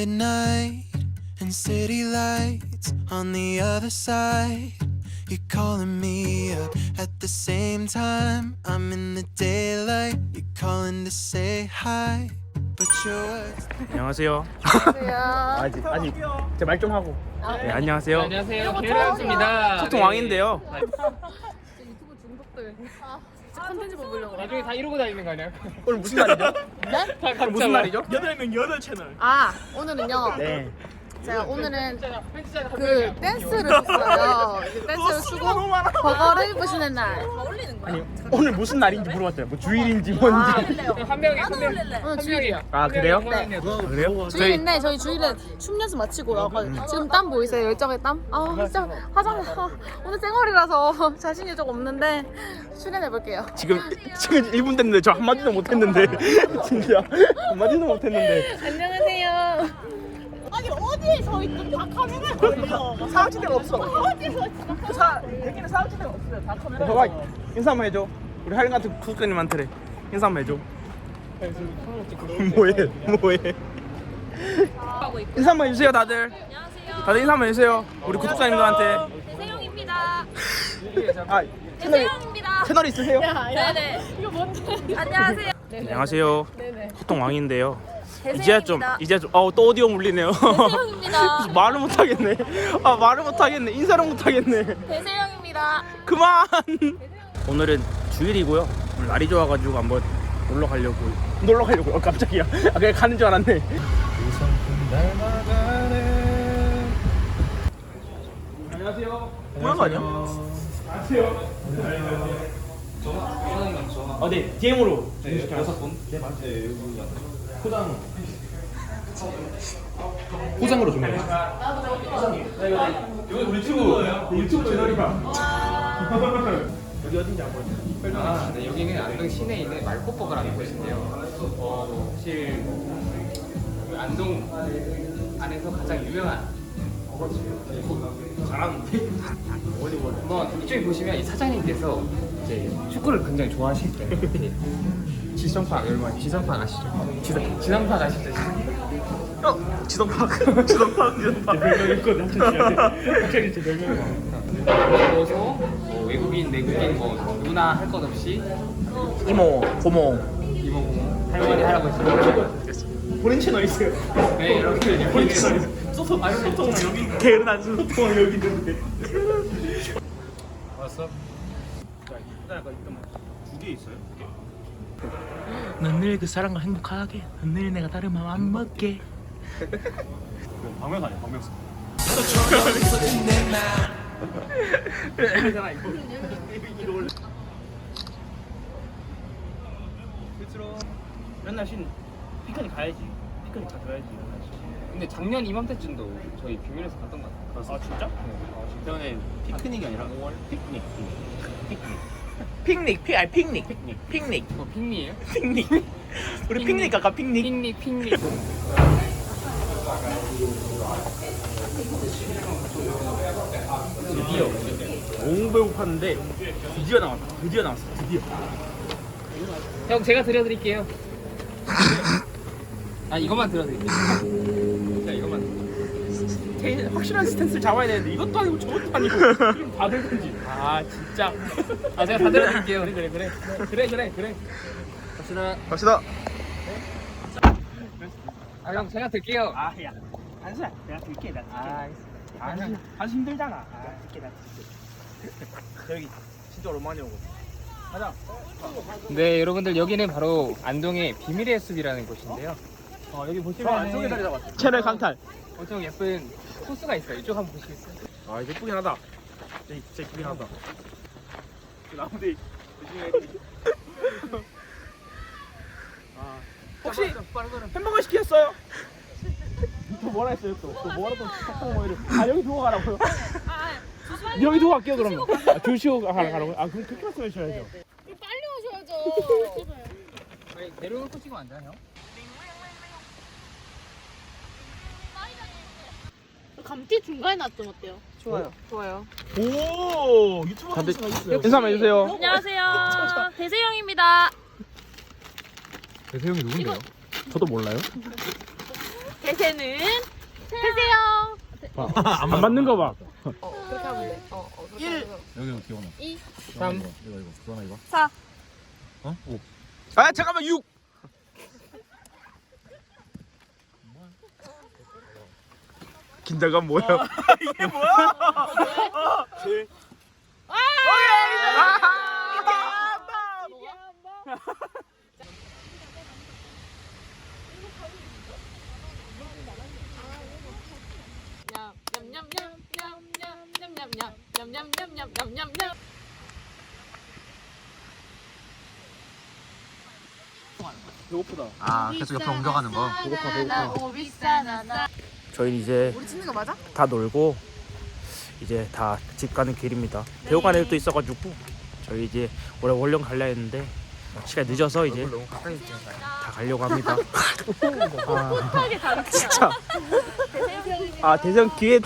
midnight and city lights on the other side. You're calling me up at the same time. I'm in the daylight. You're calling to say hi. But your words 안녕하세요. 안녕하세요. 아직 아직 제말 좀 하고. 네, 안녕하세요. 안녕하세요. 게으르였습니다. 소통 왕인데요. 아, 진짜 컨텐츠 뽑으려고. 나중에 다 이러고 다니는 거 아니야? 오늘 무슨 날이죠? 다 각자 무슨 막- 날이죠? 아, 오늘은요. 네. 제가 오늘은 그. 댄스를. 이제 댄스를 추고 버거를 입으시는 날. 아니 오늘 무슨 날인지 물어봤어요. 뭐 주일인지 뭔지. 한 명이 한 명. 오늘 한 주일이요. 아, 그래요? 한 명이야. 아, 그래요? 주일인데 저희 주일에 춤 연습 마치고 나와가지고 지금 땀 보이세요? 열정의 땀? 아 진짜 화장 아, 오늘 쌩얼이라서 자신이 좀 없는데 출연해 볼게요. 지금 지금 1분 됐는데 저 한마디도 못했는데 진짜 한마디도 못했는데 안녕하세요. 서 있든 다 카메라 걸려. 사각지대가 없어. 어디서 진짜 사 여기는 사각지대가 없어요. 다 카메라 봐봐 인사 한번 해줘. 우리 하린 같은 구독자님한테 인사 한번 해줘. 뭐해 뭐해. 인사 한번 해주세요 다들. 다들 인사 한번 해주세요. 우리 구독자님들한테. 세영입니다. 아 채널 세영입니다. 채널 있으세요? 네네. 이거 뭔데? 안녕하세요. 안녕하세요. 소통 왕인데요 이제야 좀. 이제야 좀어또 오디오 물리네요. 대세영입니다. 말을 못 하겠네. 아 말을 못 하겠네. 인사를 못 하겠네. 대세영입니다. 그만! 오늘은 주일이고요. 오늘 날이 좋아가지고 한번 놀러 가려고 놀러 가려고 어, 깜짝이야. 아 그냥 가는 줄 알았네. 안녕하세요. 뭐한 거 아니야? 안녕하세요. 어네. DM으로. 네 여섯 분. 네, 맞아요. 포장 포장으로 주면 여기 우리 유튜브 유튜브 채널이야 여기 어딘지 안 보여 아, 네, 여기는 안동 시내에 있는 말꽃버거라는 곳인데요. 어, 사실 그 안동 안에서 가장 유명한 잘하는데 한번 이쪽에 보시면 이 사장님께서 이제 축구를 굉장히 좋아하실 때 지성파 여러분 지성파 아시죠? 지성 지성파 아시죠? 어 지동팍 지동팍 지동팍 별명 있거든 확실히 제 별명이 그래서 뭐 외국인 내국인 뭐 누나 할 것 없이? 이모 고모. 이모 고모. 할머니 할아버지. 본인 채널 있어요. 네 이렇게 본인 채널 있어요. 소통 아니 소통은 여기 게으른 안 소통은 여기 있는데. 왔어? 두개 있어요? 넌늘그 사람과 행복하게 넌늘 내가 다른 마음 안 먹게 방명수 아니야 방명수. 실제로. 맨날 쉰 피크닉 가야지. 피크닉 가줘야지 근데 작년 이맘때쯤도 저희 비밀에서 갔던 것 같아요. 아 진짜? 그때는 피크닉이 아니라 5월? 피크닉. 피크닉 픽닉 피 아니 픽닉. 픽닉. 픽닉. 뭐 핑미예요? 픽닉. 우리 픽닉 갈까 픽닉. 핑미 핑미 드디어. 너무 배고팠는데 드디어 나왔다. 드디어 나왔어. 드디어. 형 제가 드려드릴게요. 아 이것만 드려드릴게요. 자 이것만. 제일 확실한 스탠스를 잡아야 되는데 이것도 아니고 저것도 아니고. 그럼 다 들든지. 아 진짜. 아 제가 다 드려드릴게요. 그래 그래 그래. 그래 그래 그래. 갑시다. 갑시다. 아형 제가 드릴게요. 아야 한수야. 내가 들게 내가 아 한수. 한수 힘들잖아. 아 들게 내가 들게. 여기 진짜 오랜만에 오고 가자. 네 여러분들 여기는 바로 안동의 비밀의 숲이라는 곳인데요. 어 여기 저 보시면 안쪽에 자리 잡았어. 채널 강탈. 엄청 예쁜 호수가 있어요. 이쪽 한번 보시겠어요? 아 이거 예쁘긴 하다. 진짜 진짜 예쁘긴 하다. 그 나무들 조심해야 돼. 아, 혹시 햄버거 시켰어요? 또 뭐라 했어요 또? 또 뭐라 또 탁탁 뭐 이래 아 여기 두고 가라고요? 여기 두고 갈게요 그러면 아, 조시오 가라 가라고요? 아 그럼 그렇게 말씀해주셔야죠 빨리 오셔야죠. 아니 내려놓고 찍으면 안 되나요? 감튀 중간에 놨던 어때요? 좋아요. 좋아요. 오 유튜브 다들 인사 한번 해주세요 안녕하세요. 대세영입니다. 대세형이 누군데요? 저도 몰라요 대세는 되세요. 안 맞는 거 봐. 그렇게 하면 돼. 어, 어, 그렇게 하면 돼. 여기 기원아. 이. 삼. 이거 이거 이거. 기원아 이거. 사. 어? 오. 아 잠깐만 6. 긴장감 뭐야? 이게 뭐야? 배고프다. 아 계속 옆으로 옮겨가는 거. 배고파 배고파. 저희는 이제 우리 찍는 거 맞아? 다 놀고 이제 다 집 가는 길입니다. 배우관 애도 있어가지고 저희 이제 원래 원령 갈려 했는데 시간 이 늦어서 이제 너무 가까이 있지. 다 가려고 합니다. 아, 진짜. 아 대전 기회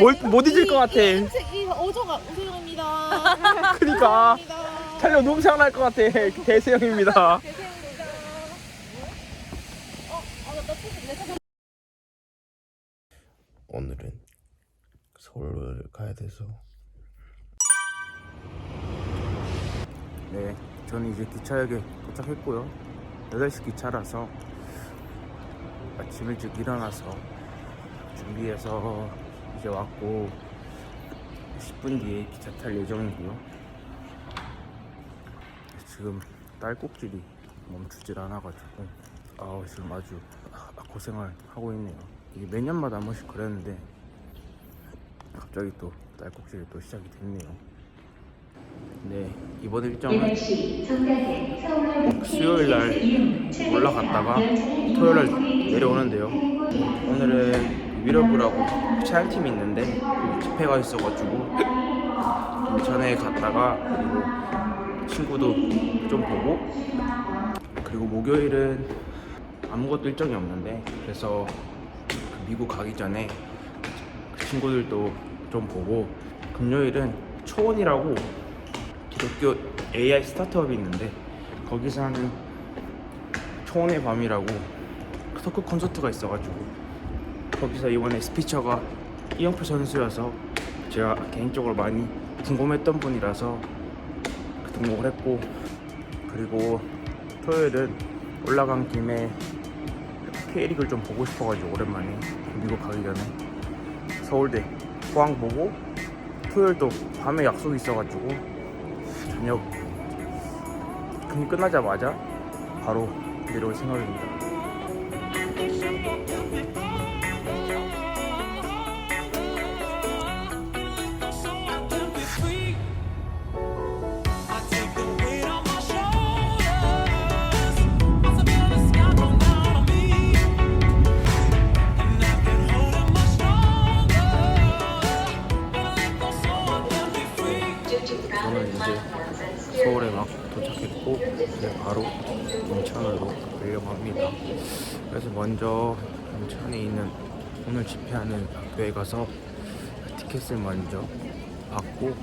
못, 못 잊을 것 같아. 이 오조가 오조입니다. 그러니까 촬영 너무 생각날 것 같아. 대세형입니다. 오늘은 서울을 가야 돼서. 네 저는 이제 기차역에 도착했고요. 8시 기차라서 아침 일찍 일어나서 준비해서 이제 왔고 10분 뒤에 기차 탈 예정이고요. 지금 딸꾹질이 멈추질 않아가지고 아 지금 아주 고생을 하고 있네요. 이게 몇 년마다 한 번씩 그랬는데 갑자기 또 딸꾹질이 또 시작이 됐네요. 네 이번 일정은 수요일 날 올라갔다가 토요일 날 내려오는데요. 오늘은 위러브라고 차양팀이 있는데 그 집회가 있어가지고 전에 갔다가 그리고 친구도 좀 보고 그리고 목요일은 아무것도 일정이 없는데 그래서 그 미국 가기 전에 그 친구들도 좀 보고 금요일은 초원이라고 기독교 AI 스타트업이 있는데 거기서 하는 초원의 밤이라고 토크 콘서트가 있어가지고 거기서 이번에 스피처가 이영표 선수여서 제가 개인적으로 많이 궁금했던 분이라서 등록을 했고 그리고 토요일은 올라간 김에 K리그를 좀 보고 싶어가지고 오랜만에 미국 가기 전에 서울대 포항 보고 토요일도 밤에 약속이 있어가지고 저녁 경기 끝나자마자 바로 내려올 생각입니다. 가려고 합니다. 그래서 먼저 인천에 있는 오늘 집회하는 학교에 가서 티켓을 먼저 받고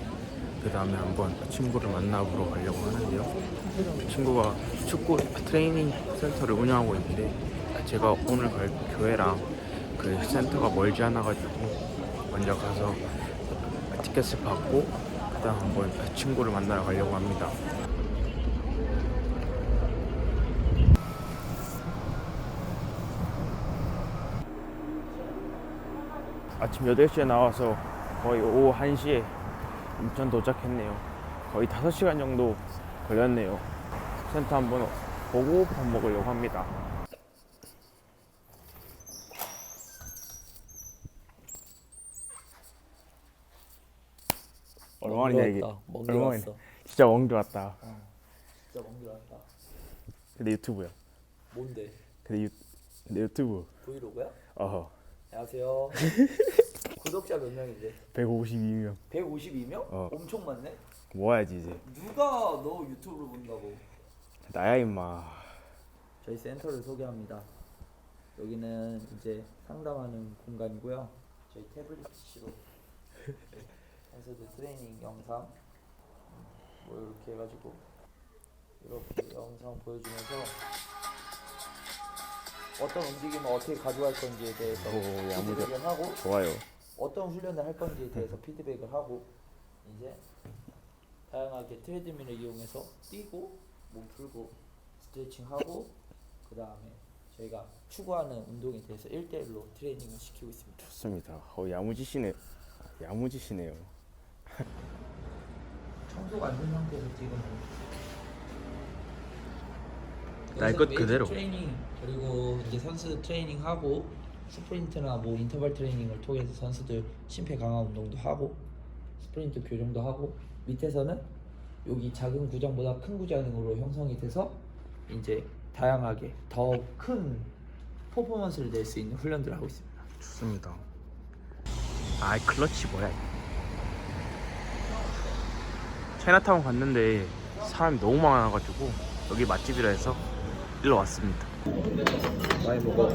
그 다음에 한번 친구를 만나보러 가려고 하는데요. 그 친구가 축구 트레이닝 센터를 운영하고 있는데 제가 오늘 갈 교회랑 그 센터가 멀지 않아 가지고 먼저 가서 티켓을 받고 그다음 한번 친구를 만나러 가려고 합니다. 아침 8시에 나와서 거의 오후 1시에 인천 도착했네요. 거의 5시간 정도 걸렸네요. 센터 한번 보고 밥 먹으려고 합니다. 얼마만이냐 이게 왔어. 진짜 먼게 왔다 진짜 먼게 왔다. 근데 유튜브야 뭔데? 근데, 유, 근데 유튜브 브이로그야? 어허 안녕하세요. 구독자 몇 명인데? 152명 152명? 어. 엄청 많네. 모아야지 이제 누가 너 유튜브를 본다고? 나야 임마 저희 센터를 소개합니다. 여기는 이제 상담하는 공간이고요. 저희 태블릿 PC로 해서도 트레이닝 영상 음, 뭐 이렇게 해가지고 이렇게 영상 보여주면서 어떤 움직임을 어떻게 가져갈 건지에 대해서 오, 야무져. 피드백을 하고 좋아요. 어떤 훈련을 할 건지에 대해서 피드백을 하고 이제 다양하게 트레드밀을 이용해서 뛰고 몸 풀고 스트레칭하고 그 다음에 저희가 추구하는 운동에 대해서 1대1로 트레이닝을 시키고 있습니다. 좋습니다. 어, 야무지시네. 야무지시네요. 청소가 안 된 상태에서 지금 날 여기서 것 웨이트 그대로. 트레이닝 그리고 이제 선수 트레이닝 하고 스프린트나 뭐 인터벌 트레이닝을 통해서 선수들 심폐 강화 운동도 하고 스프린트 교정도 하고 밑에서는 여기 작은 구장보다 큰 구장으로 형성이 돼서 이제 다양하게 더 큰 퍼포먼스를 낼 수 있는 훈련들을 하고 있습니다. 좋습니다. 아이 클러치 뭐야? 차이나타운 갔는데 사람이 너무 많아가지고 여기 맛집이라 해서 일로 왔습니다. 많이 먹어.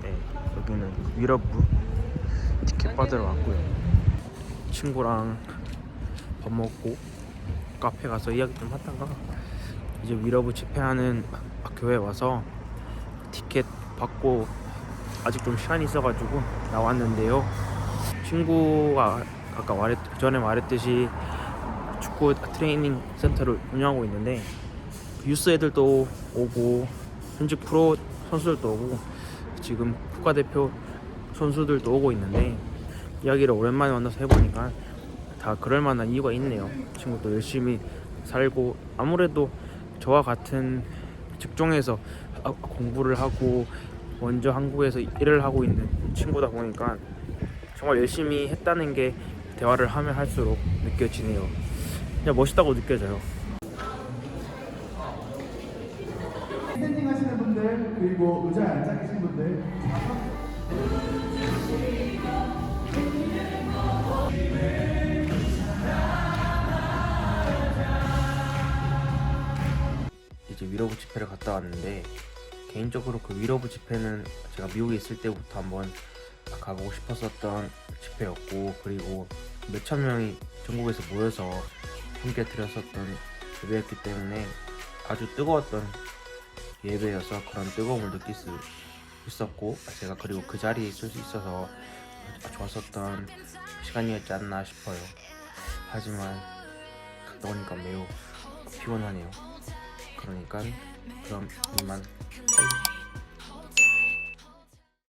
네, 여기는 위러브 티켓 받으러 왔고요. 친구랑 밥 먹고 카페 가서 이야기 좀 하다가 이제 위러브 집회하는 교회 와서 티켓 받고 아직 좀 시간이 있어가지고 나왔는데요. 친구가 아까 말했 전에 말했듯이 축구 트레이닝 센터를 운영하고 있는데 유스 애들도 오고 현직 프로 선수들도 오고 지금 국가대표 선수들도 오고 있는데 이야기를 오랜만에 만나서 해보니까 다 그럴 만한 이유가 있네요. 친구도 열심히 살고 아무래도 저와 같은 직종에서 아, 공부를 하고 먼저 한국에서 일을 하고 있는 친구다 보니까 정말 열심히 했다는 게 대화를 하면 할수록 느껴지네요. 그냥 멋있다고 느껴져요. 스탠딩 하시는 분들 그리고 의자에 앉아 계신 분들 이제 위러브 집회를 갔다 왔는데 개인적으로 그 위러브 집회는 제가 미국에 있을 때부터 한번 가보고 싶었었던 집회였고 그리고 몇천 명이 전국에서 모여서 함께 드렸었던 예배였기 때문에 아주 뜨거웠던 예배여서 그런 뜨거움을 느낄 수 있었고 제가 그리고 그 자리에 있을 수 있어서 좋았었던 시간이었지 않나 싶어요. 하지만 갔다 오니까 매우 피곤하네요. 그러니까 그럼 이만.